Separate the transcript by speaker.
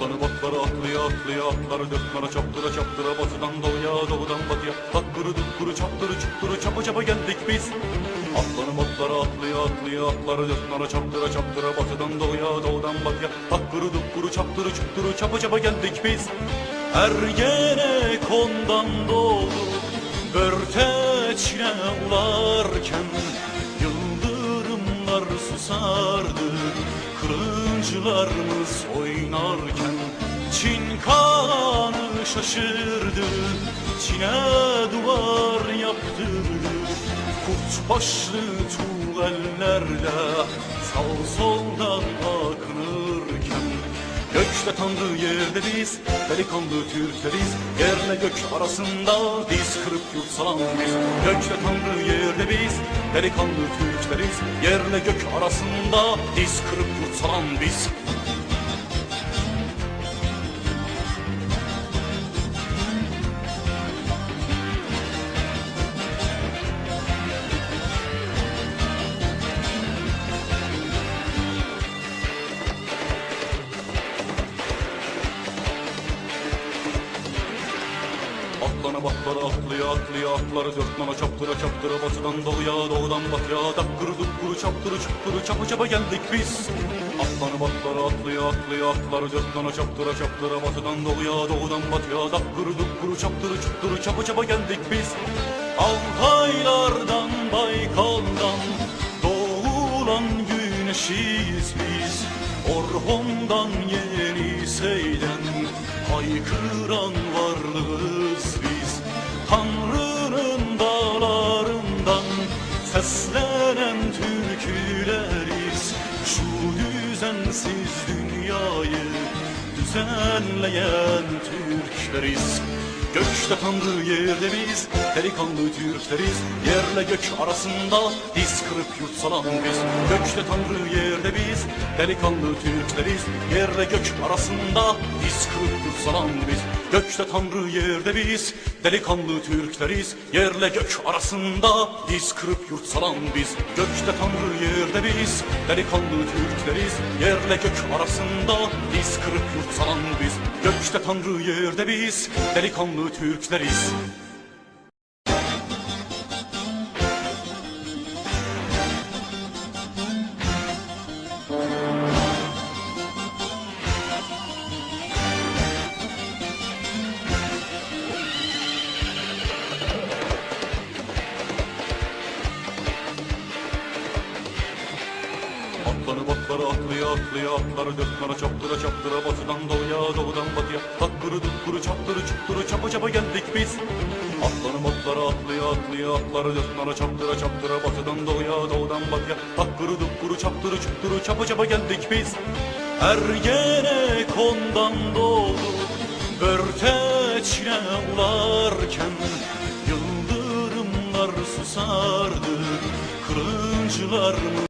Speaker 1: botları atlaya atlaya atları dörtmana çaptıra çaptıra batıdan doğuya doğudan batıya. Hakkırı dukkuru çaptırı çutturu çapa çapa geldik biz. Atları botları atlaya atlaya atları dörtmana çaptıra çaptıra batıdan doğuya doğudan batıya. Hakkırı dukkuru çaptırı çutturu çapa çapa geldik biz. Ergenekon'dan doğdu Börteçle ularken Yıldırımlar susardı Kılıncılarımız oynarken Çin kanı şaşırdı Çin'e duvar yaptırdı Kurt başlı tuğellerle Sağ soldan Gökte tanrı yerde biz Delikanlı Türkleriz Yerle gök arasında Diz kırıp yurt salan biz Gökte tanrı yerde biz Delikanlı Türkleriz Yerle gök arasında Diz kırıp yurt salan biz Atlana batlara atlaya atlaya atları dörtmana çaptıra çaptıra batıdan doğuya doğudan batıya. Dakkırı dukkuru çaptırı çutturu çapa çapa geldik biz. Atlana batlara atlaya atlaya atları dörtmana çaptıra çaptıra batıdan doğuya doğudan batıya. Dakkırı dukkuru çaptırı çutturu çapa çapa geldik biz. Altaylardan Baykal'dan doğulan güneşiyiz biz. Orhon'dan Yenisey'den haykıran varlığız seslenen türküleriz. Şu düzensiz dünyayı düzenleyen Türkleriz. Gökte tanrı yerde biz Delikanlı Türkleriz. Yerle gök arasında Diz kırıp yurt salan biz. Gökte tanrı yerde biz Delikanlı Türkleriz. Yerle gök arasında Diz kırıp yurt salan biz. Gökte tanrı yerde biz Delikanlı Türkleriz Yerle gök arasında. Diz kırıp yurt salan biz Gökte tanrı yerde biz. Delikanlı Türkleriz Yerle gök arasında. Diz kırıp yurt salan biz Gökte tanrı yerde biz. Delikanlı Türkleriz Atları batları atlaya atları dörtmana çaptıra çaptıra batıdan doğuya doğudan batıya. Hakkırı dukkuru çaptırı çutturu çapa çapa geldik biz. Atları batları atlaya atları dörtmana çaptıra çaptıra batıdan doğuya doğudan batıya. Hakkırı dukkuru çaptırı çutturu çapa çapa geldik biz. Ergenekon'dan doğdu Börteçle ularken Yıldırımlar susardı Kılıncılar